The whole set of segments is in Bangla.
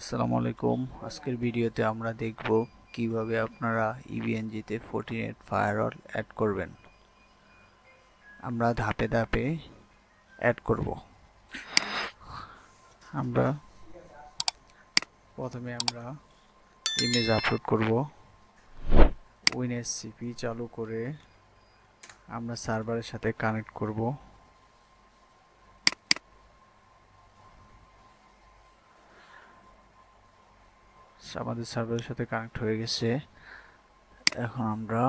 আসসালামু আলাইকুম। আজকের ভিডিওতে আমরা দেখব কীভাবে আপনারা ইভিএনজিতে ফোর্টিনেট ফায়ারওয়াল অ্যাড করবেন। আমরা ধাপে ধাপে অ্যাড করব। আমরা প্রথমে আমরা ইমেজ আপলোড করব। উইনএসসিপি চালু করে আমরা সার্ভারের সাথে কানেক্ট করব। আমাদের সার্ভারের সাথে কানেক্ট হয়ে গেছে। এখন আমরা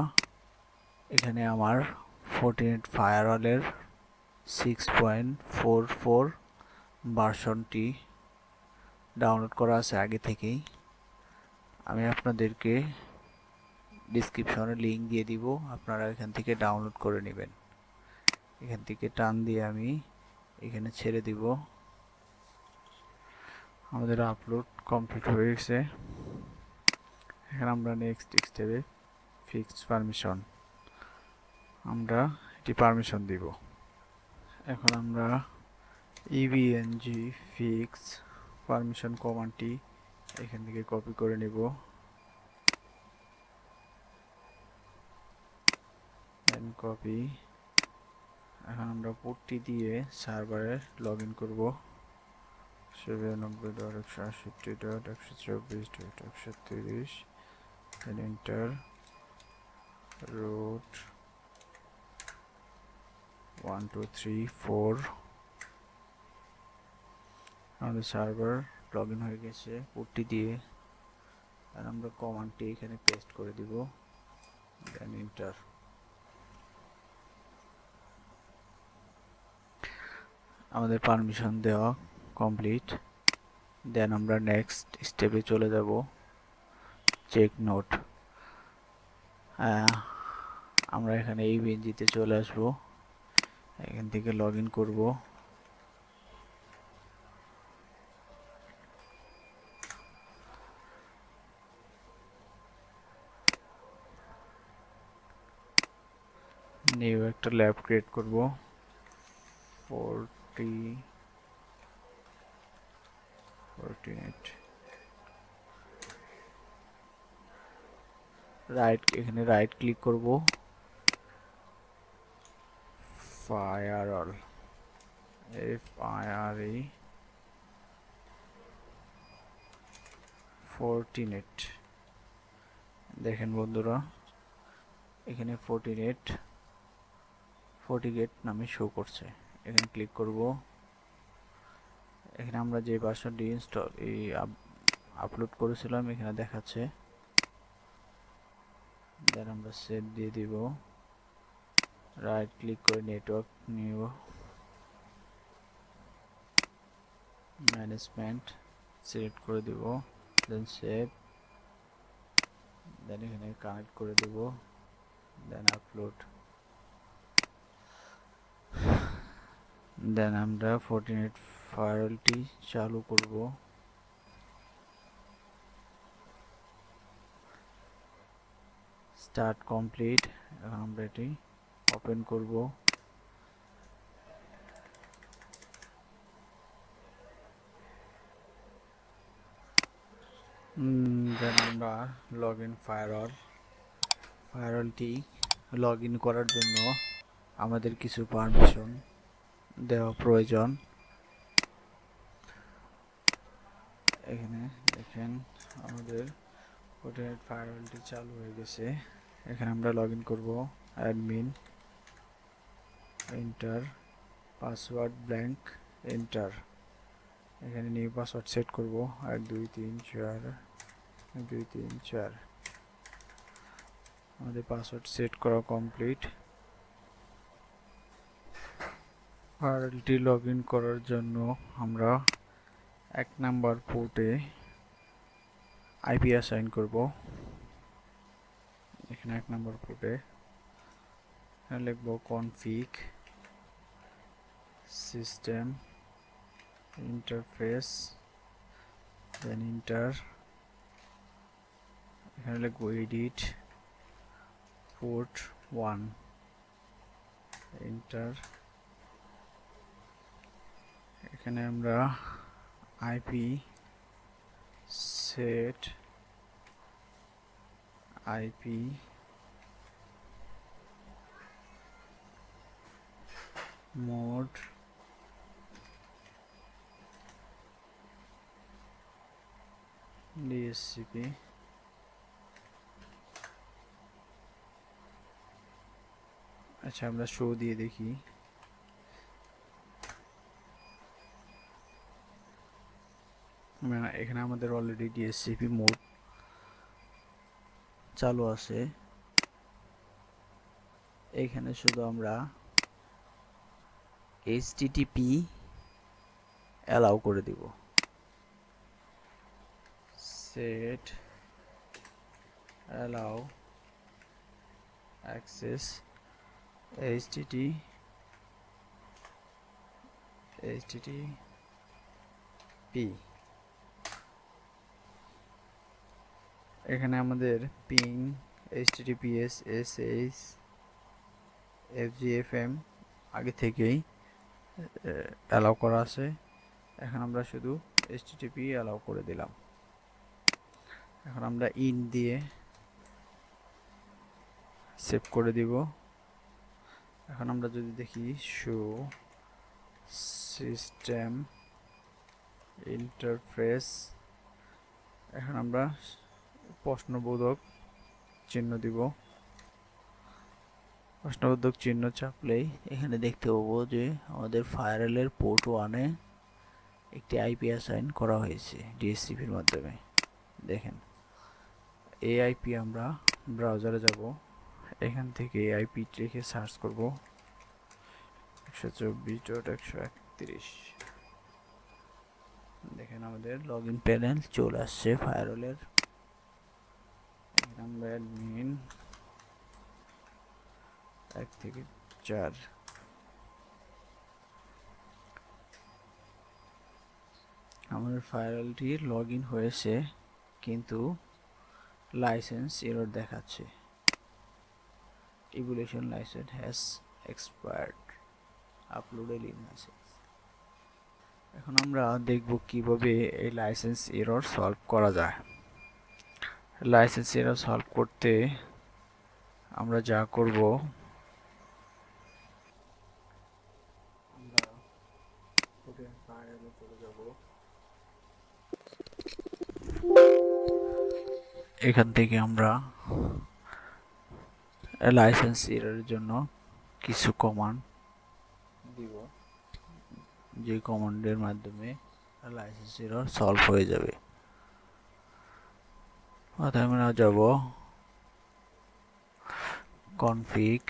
এখানে আমার ফোর্টিনেট ফায়ারওয়ালের সিক্স পয়েন্ট ফোর ফোর ভার্সনটি ডাউনলোড করা আছে আগে থেকেই। আমি আপনাদেরকে ডিসক্রিপশনে লিঙ্ক দিয়ে দিব, আপনারা এখান থেকে ডাউনলোড করে নেবেন। এখান থেকে টান দিয়ে আমি এখানে ছেড়ে দিব। আমাদের আপলোড কমপ্লিট হয়ে গেছে। এখানে আমরা নেক্সট স্টেপে ফিক্সড পারমিশন আমরা এটি পারমিশন দিব। এখন আমরা ইভিএনজি ফিক্স পারমিশন কমান্ডটি এখান থেকে কপি করে নেব। কপি এখন আমরা পোর্টটি দিয়ে সার্ভারে লগ ইন করব। ছিয়ানব্বই ডট একশো আটষট্টি ডট একশো চব্বিশ ডট একশো তিরিশ। Enter root one two three four আমাদের সার্ভার লগ ইন হয়ে গেছে পোর্টটি দিয়ে। আর আমরা কমান্ডটি এখানে পেস্ট করে দিব দেন এন্টার আমাদের পারমিশন দেওয়া কমপ্লিট দেন আমরা নেক্সট স্টেপে চলে যাব। চেক নোট আমরা এখানে এই বেঞ্জিতে চলে আসব। এখান থেকে লগ ইন করব। নিউ একটা ল্যাব ক্রিয়েট করব। ফোরটি কোঅর্ডিনেট রাইট এখানে রাইট ক্লিক করব। Firewall F I R E Fortinet দেখেন বন্ধুরা, এখানে ফোরটিনেট ফোর্টিগেট নামে শো করছে। এখানে ক্লিক করব। এখানে আমরা যে ভার্সনটি ইনস্টল এই আপলোড করেছিলাম, এখানে দেখাচ্ছে। দেন আমরা সেভ দিয়ে দিব। রাইট ক্লিক করে নেটওয়ার্ক নিব। ম্যানেজমেন্ট সিলেক্ট করে দিব দেন সেভ দেন এখানে কানেক্ট করে দেব দেন আপলোড দেন আমরা ফোর্টিনেট ফায়ারওয়ালটি চালু করব। স্টার্ট কমপ্লিট আমরা এটি ওপেন করব। দেন আমরা লগ ইন ফায়ারওয়াল ফায়ারওয়ালটি লগ ইন করার জন্য আমাদের কিছু পারমিশন দেওয়া প্রয়োজন। এখানে দেখেন আমাদের ফোর্টিনেট ফায়ারওয়ালটি চালু হয়ে গেছে। এখানে আমরা লগ ইন করব admin enter password blank enter এখানে নিউ পাসওয়ার্ড সেট করব, এক, দুই, তিন, চার, এক, দুই, তিন, চার। আমাদের পাসওয়ার্ড সেট করা কমপ্লিট ফায়ারওয়ালটি লগ ইন করার জন্য আমরা এক নাম্বার পোর্টে আইপি অ্যাসাইন করব। এখানে এক নাম্বার পোর্টে লিখব config system interface then enter এখানে লিখব এডিট পোর্ট ওয়ান ইন্টার এখানে আমরা IP set IP mode DSCP আচ্ছা আমরা শো দিয়ে দেখি মানে এখানে আমাদের অলরেডি ডিএসসিপি মোড চালু আছে। এখানে শুধু আমরা এইচটিটিপি অ্যালাউ করে দিব। Set allow access htt http এখানে আমাদের পিং https, sh, fgfm আগে থেকেই অ্যালাউ করা আছে। এখন আমরা শুধু http অ্যালাউ করে দিলাম। এখন আমরা ইন দিয়ে সেভ করে দিব। এখন আমরা যদি দেখি শো সিস্টেম ইন্টারফেস এখন আমরা প্রশ্নবোধক চিহ্ন দিব। প্রশ্নবোধক চিহ্ন চাপলেই এখানে দেখতে পাবো যে আমাদের ফায়ারেলের পোর্ট ওয়ানে একটি আইপি অ্যাসাইন করা হয়েছে ডিএসসিপির মাধ্যমে। দেখেন, এই আইপি আমরা ব্রাউজারে যাব। এখান থেকে আইপি লিখে সার্চ করব। একশো চব্বিশ ডট একশো একত্রিশ। দেখেন আমাদের লগ ইন প্যানেল চলে আসছে ফায়ারওয়ালের এখানে আমরা অ্যাডমিন এক থেকে চার। আমাদের ফায়ারওয়ালটি লগ ইন হয়েছে, কিন্তু লাইসেন্স এরর দেখাচ্ছে। License has expired upload a link এখন আমরা দেখব কীভাবে এই লাইসেন্স এরর সলভ করা যায়। লাইসেন্স এরর সলভ করতে আমরা যা করব এখান থেকে আমরা লাইসেন্স এর জন্য কিছু কমান্ড দিব। যে কমান্ডের মাধ্যমে লাইসেন্স এরর সলভ হয়ে যাবে। অর্থাৎ আমরা যাব config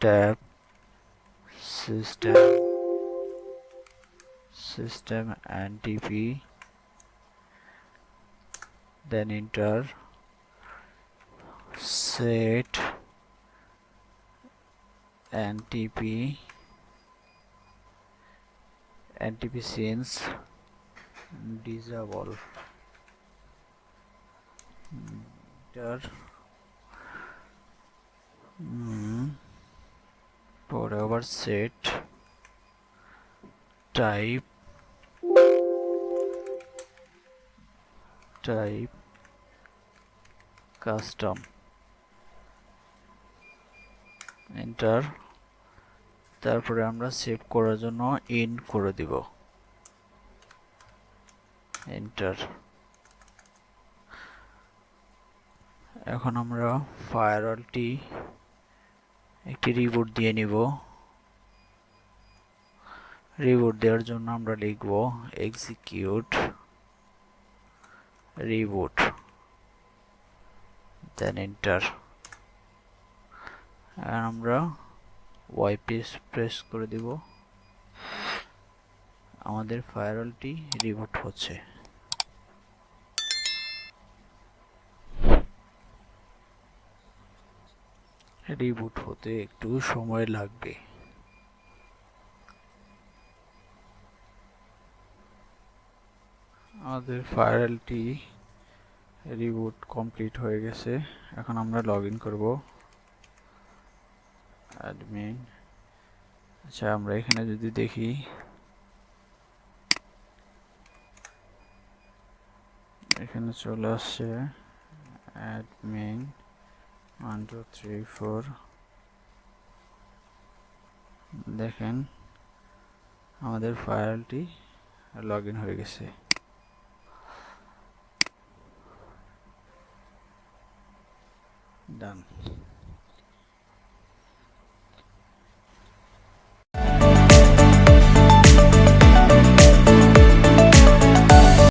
tab system system NTP then enter set ntp ntp scenes disable vector পরে আবার set, type type, custom, enter, তারপরে আমরা সেভ করার জন্য ইন করে দিব। এন্টার। এখন আমরা ফায়ারওয়ালটি একটি রিবুট দিয়ে নিব। রিবুট দেওয়ার জন্য আমরা লিখব এক্সিকিউট রিবুট দেন এন্টার আর আমরা ওয়াই প্রেস প্রেস করে দিব। আমাদের ফায়ারওয়ালটি রিবুট হচ্ছে। রিবুট হতে একটু সময় লাগবে। আমাদের ফায়ারওয়ালটি রিবুট কমপ্লিট হয়ে গেছে। এখন আমরা লগ ইন করব। অ্যাডমিন। আচ্ছা আমরা এখানে যদি দেখি। এখানে চলে আসছে admin. One two three four দেখেন আমাদের ফাইলটি লগ ইন হয়ে গেছে। ডান